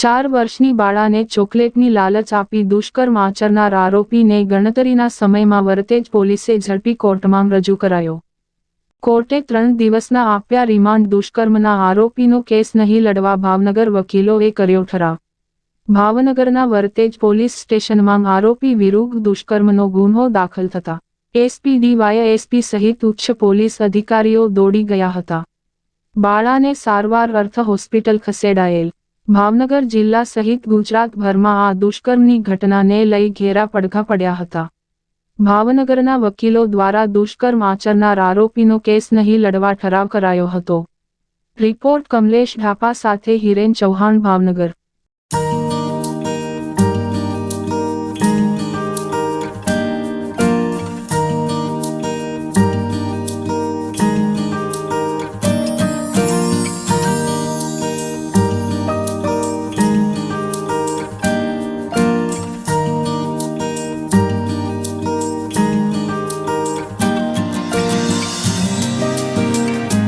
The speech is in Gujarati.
ચાર વર્ષની બાળાને ચોકલેટની લાલચ આપી દુષ્કર્મ આચરનાર આરોપીને ગણતરીના સમયમાં વરતેજ પોલીસે ઝડપી કોર્ટમાં રજૂ કરાયો. કોર્ટે ત્રણ દિવસના આપ્યા રિમાન્ડ દુષ્કર્મના આરોપીનો કેસ નહીં લડવા ભાવનગર વકીલોએ કર્યો ઠરાવ. ભાવનગરના વરતેજ પોલીસ સ્ટેશનમાં આરોપી વિરુદ્ધ દુષ્કર્મનો ગુન્હો દાખલ થતા. એસપી ડીવાય એસપી સહિત ઉચ્ચ પોલીસ અધિકારીઓ દોડી ગયા હતા. બાળાને સારવાર અર્થ હોસ્પિટલ ખસેડાયેલ. ભાવનગર જિલ્લા સહિત ગુજરાતભરમાં આ દુષ્કર્મની ઘટનાને લઈ ઘેરા પડઘા પડ્યા હતા. ભાવનગરના વકીલો દ્વારા દુષ્કર્મ આચરનાર આરોપીનો કેસ નહીં લડવા ઠરાવ કરાયો હતો. રિપોર્ટ કમલેશ ઢાપા સાથે હિરેન ચૌહાણ, ભાવનગર.